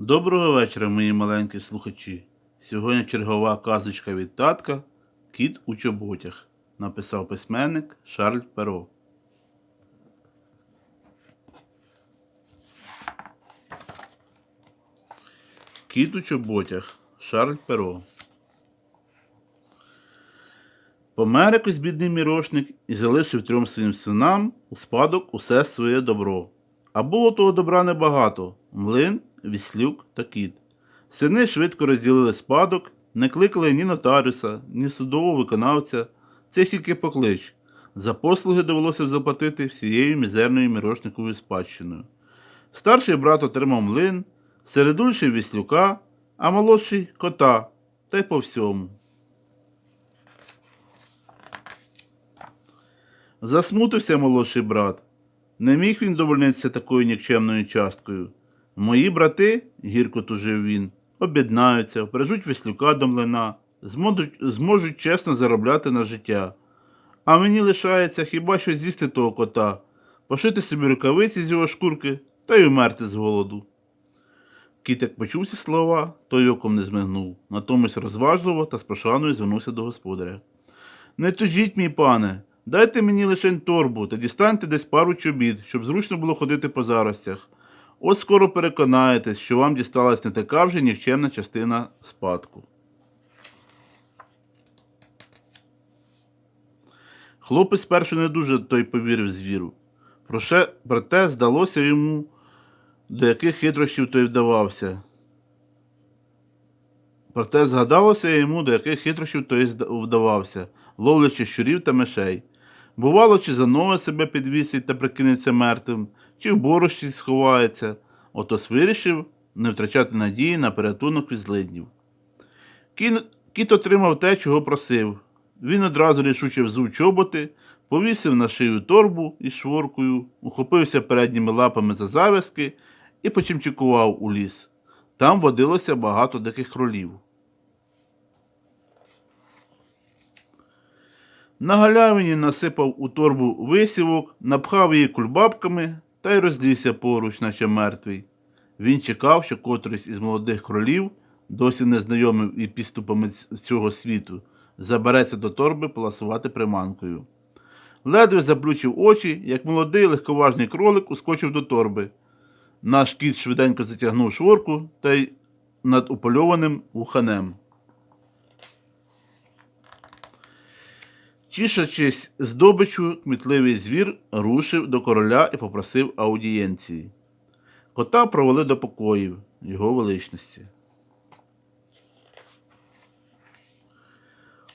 Доброго вечора, мої маленькі слухачі. Сьогодні чергова казочка від татка Кіт у чоботях. Написав письменник Шарль Перо. Кіт у чоботях. Шарль Перо. Помер якось бідний мірошник і залишив трьом своїм синам у спадок усе своє добро. А було того добра небагато млин, віслюк та кіт. Сини швидко розділили спадок, не кликали ні нотаріуса, ні судового виконавця, це тільки поклич. За послуги довелося заплатити всією мізерною мірошниковою спадщиною. Старший брат отримав млин, середульший віслюка, а молодший кота, та й по всьому. Засмутився молодший брат. Не міг він довольнитися такою нікчемною часткою. Мої брати, гірко тужив він, об'єднаються, впряжуть веслюка до млина, зможуть, зможуть чесно заробляти на життя. А мені лишається хіба що з'їсти того кота, пошити собі рукавиці з його шкурки та й умерти з голоду. Кіт, як почув ці слова, той оком не змигнув, натомість розважливо та з пошаною звернувся до господаря. Не тужіть, мій пане, дайте мені лише торбу та дістаньте десь пару чобіт, щоб зручно було ходити по заростях. От скоро переконаєтесь, що вам дісталась не така вже нікчемна частина спадку. Хлопець спершу не дуже той повірив звіру. Проте здалося йому, до яких хитрощів той вдавався. Проте згадалося йому, до яких хитрощів той вдавався, ловлячи щурів та мишей. Бувало, чи за ноги себе підвісить та прикинеться мертвим, чи в борошці сховається. Отож вирішив не втрачати надії на порятунок від злиднів. Кіт отримав те, чого просив. Він одразу рішуче взув чоботи, повісив на шию торбу із шворкою, ухопився передніми лапами за зав'язки і почимчикував у ліс. Там водилося багато диких кролів. На галявині насипав у торбу висівок, напхав її кульбабками та й розлігся поруч, наче мертвий. Він чекав, що котрийсь із молодих кролів, досі незнайомий із підступами цього світу, забереться до торби поласувати приманкою. Ледве заплющив очі, як молодий легковажний кролик ускочив до торби. Наш кіт швиденько затягнув шворку та й над упольованим вуханем. Тішачись здобичу, кмітливий звір рушив до короля і попросив аудієнції. Кота провели до покоїв його величності.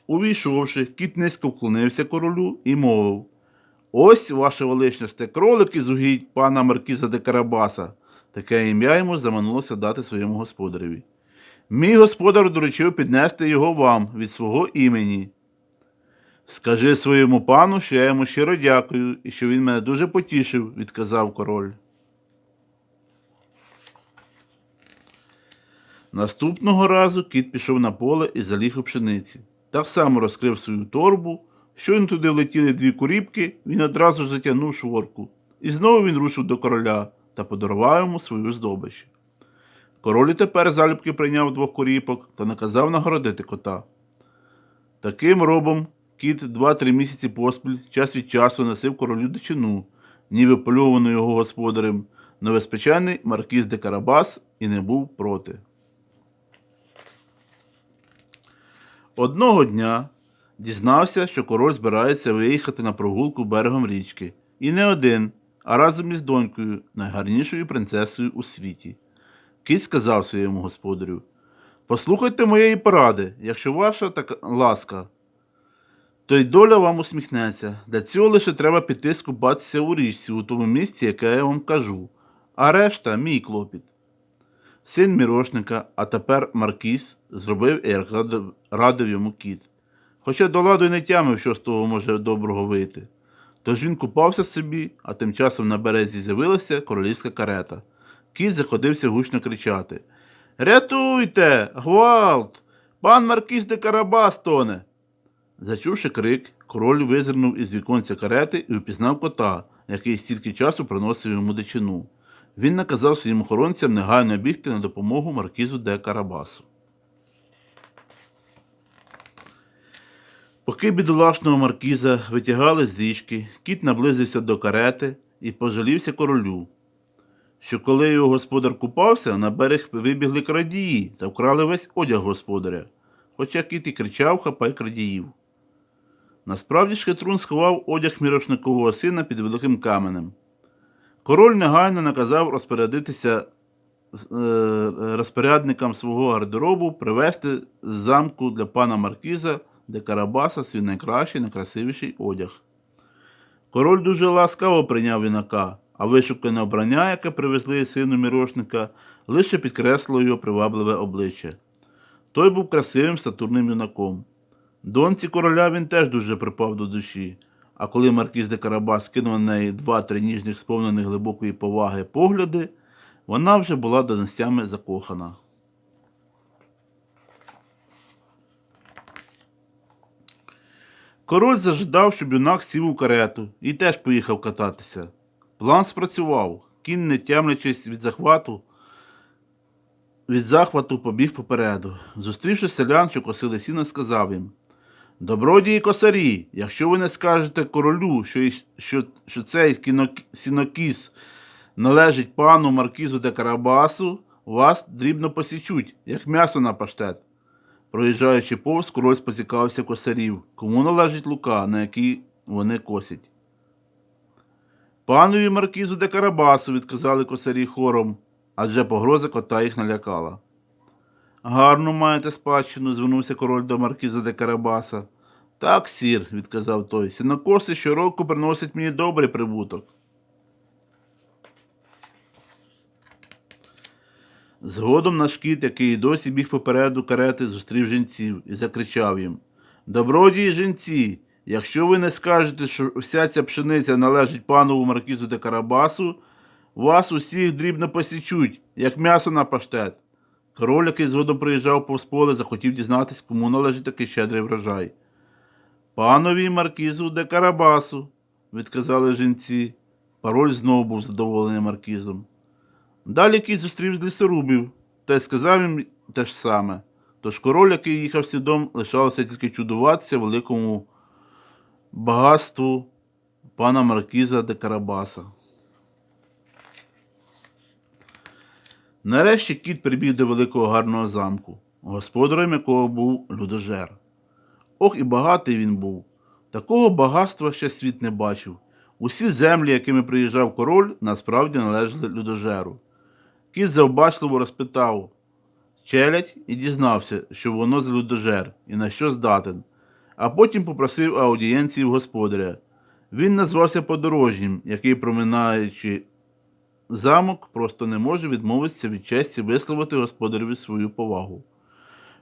Увійшовши, кіт низько вклонився королю і мовив Ось, ваше величність, кролик із угідь пана Маркіза де Карабаса. Таке ім'я йому заманулося дати своєму господареві. Мій господар доручив піднести його вам від свого імені. Скажи своєму пану, що я йому щиро дякую і що він мене дуже потішив, відказав король. Наступного разу кіт пішов на поле і заліг у пшениці. Так само розкрив свою торбу. Щойно туди влетіли дві куріпки, він одразу ж затягнув шворку. І знову він рушив до короля та подарував йому свою здобич. Король і тепер залюбки прийняв двох куріпок та наказав нагородити кота. Таким робом кіт два-три місяці поспіль час від часу носив королю дичину, ніби польовану його господарем, новоспечений маркіз де Карабас і не був проти. Одного дня дізнався, що король збирається виїхати на прогулку берегом річки. І не один, а разом із донькою, найгарнішою принцесою у світі. Кіт сказав своєму господарю: Послухайте моєї поради, якщо ваша така ласка, то й доля вам усміхнеться. Для цього лише треба піти скупатися у річці у тому місці, яке я вам кажу, а решта мій клопіт. Син мірошника, а тепер Маркіс, зробив, як радив- йому кіт. Хоча до ладу й не тямив, що з того може доброго вийти. Тож він купався собі, а тим часом на березі з'явилася королівська карета. Кіт заходився гучно кричати: Рятуйте! Гвалт! Пан Маркіс де Карабас тоне! Зачувши крик, король визирнув із віконця карети і упізнав кота, який стільки часу приносив йому дичину. Він наказав своїм охоронцям негайно бігти на допомогу маркізу де Карабасу. Поки бідолашного маркіза витягали з річки, кіт наблизився до карети і пожалівся королю, що коли його господар купався, на берег вибігли крадії та вкрали весь одяг господаря, хоча кіт і кричав хапай крадіїв. Насправді ж хитрун сховав одяг мірошникового сина під великим каменем. Король негайно наказав розпорядитися е, розпорядникам свого гардеробу привезти з замку для пана Маркіза де Карабаса свій найкращий, найкрасивіший одяг. Король дуже ласкаво прийняв юнака, а вишукане обрання, яке привезли сину мірошника, лише підкреслило його привабливе обличчя. Той був красивим статурним юнаком. Доньці короля він теж дуже припав до душі, а коли маркіз де Карабас кинув на неї два-три ніжних, сповнених глибокої поваги погляди, вона вже була до нестями закохана. Король зажидав, щоб юнак сів у карету і теж поїхав кататися. План спрацював. Кінь, не тямлячись від захвату, від захвату побіг попереду. Зустрівши селян, що косили сіно, сказав їм: Добродії косарі, якщо ви не скажете королю, що, що, що цей сінокіс належить пану маркізу де Карабасу, вас дрібно посічуть, як м'ясо на паштет. Проїжджаючи повз, король споцікавився косарів, кому належить лука, на який вони косять. Панові маркізу де Карабасу, відказали косарі хором, адже погроза кота їх налякала. Гарно маєте спадщину, звернувся король до маркіза де Карабаса. Так, сір, відказав той, сінокоси щороку приносять мені добрий прибуток. Згодом наш кіт, який досі біг попереду карети, зустрів жінців і закричав їм: Добродії жінці! Якщо ви не скажете, що вся ця пшениця належить панову маркізу де Карабасу, вас усіх дрібно посічуть, як м'ясо на паштет. Король, який згодом приїжджав повз поле, захотів дізнатись, кому належить такий щедрий врожай. Панові маркізу де Карабасу, відказали жінці. Пароль знову був задоволений маркізом. Далі кіт зустрів з лісорубів та й сказав їм те ж саме. Тож король, який їхав слідом, лишалося тільки чудуватися великому багатству пана Маркіза де Карабаса. Нарешті кіт прибіг до великого гарного замку, господарем якого був людожер. Ох, і багатий він був. Такого багатства ще світ не бачив. Усі землі, якими приїжджав король, насправді належали людожеру. Кіт завбачливо розпитав челядь і дізнався, що воно за людожер і на що здатен, а потім попросив аудієнції в господаря. Він назвався подорожнім, який, проминаючи замок, просто не може відмовитися від честі висловити господареві свою повагу.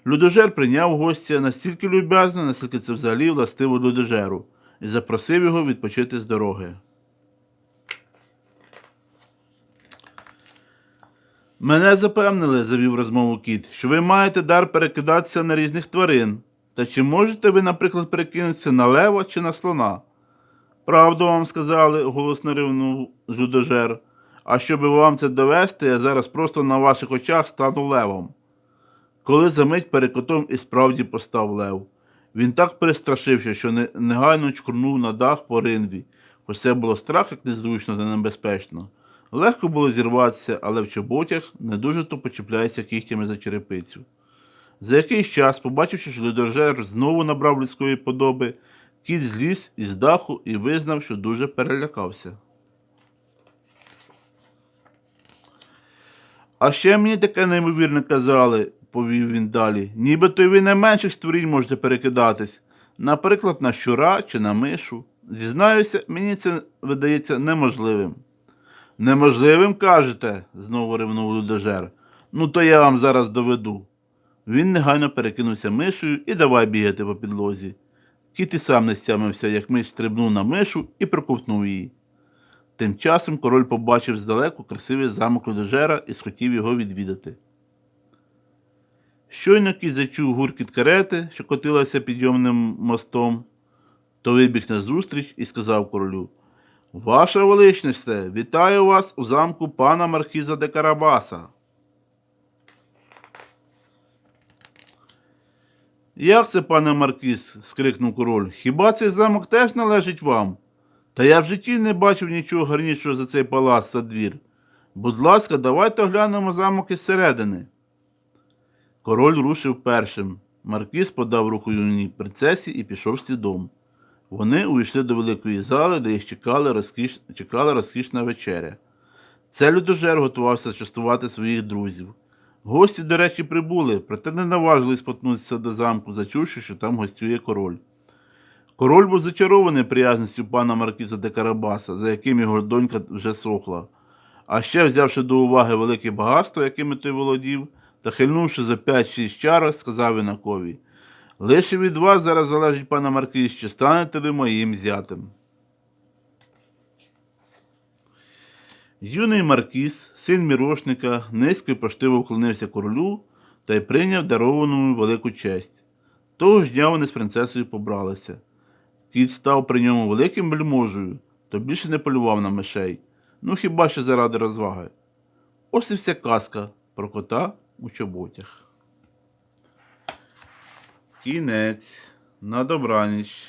Людожер прийняв гостя настільки люб'язно, наскільки це взагалі властиво людожеру, і запросив його відпочити з дороги. Мене запевнили, завів розмову кіт, що ви маєте дар перекидатися на різних тварин. Та чи можете ви, наприклад, перекинутися на лева чи на слона? Правду вам сказали, голосно ривнув жудожер. А щоб вам це довести, я зараз просто на ваших очах стану левом. Коли за мить перед котом і справді постав лев. Він так перестрашився, що негайно чкурнув на дах по ринві, хоч це було страх, як незручно та небезпечно. Легко було зірватися, але в чоботях не дуже то почіпляється кігтями за черепицю. За якийсь час, побачивши, що ледоржер знову набрав людської подоби, кіт зліз із даху і визнав, що дуже перелякався. А ще мені таке неймовірне казали, повів він далі, нібито й ви на менших створінь можете перекидатись, наприклад, на щура чи на мишу. Зізнаюся, мені це видається неможливим. Неможливим кажете, знову ревнув людожер. Ну, то я вам зараз доведу. Він негайно перекинувся мишею і давай бігати по підлозі. Кіт і сам не стямився, як миш стрибнув на мишу і проковтнув її. Тим часом король побачив здалеку красивий замок людожера і схотів його відвідати. Щойно кіт зачув гуркіт карети, що котилася підйомним мостом, то вибіг назустріч і сказав королю Ваша величність, вітаю вас у замку пана Маркіза де Карабаса. Як це, пане Маркіз? скрикнув король. Хіба цей замок теж належить вам? Та я в житті не бачив нічого гарнішого за цей палац та двір. Будь ласка, давайте оглянемо замок із середини. Король рушив першим. Маркіз подав руку юній принцесі і пішов слідом. Вони увійшли до великої зали, де їх чекали розкіш... чекала розкішна вечеря. Це людожер готувався частувати своїх друзів. Гості, до речі, прибули, проте не наважились споткнутися до замку, зачувши, що там гостює король. Король був зачарований приязністю пана Маркіза де Карабаса, за яким його донька вже сохла. А ще, взявши до уваги велике багатство, якими той володів, та хильнувши за 5-6 чар, сказав інакові Лише від вас зараз залежить, пане Маркіз, чи станете ви моїм зятем. Юний Маркіз, син мірошника, низько й поштиво вклонився королю та й прийняв даровану велику честь. Того ж дня вони з принцесою побралися. Кіт став при ньому великим вельможею, то більше не полював на мишей, ну хіба що заради розваги. Ось і вся казка про кота у чоботях. Кінець. На добраніч.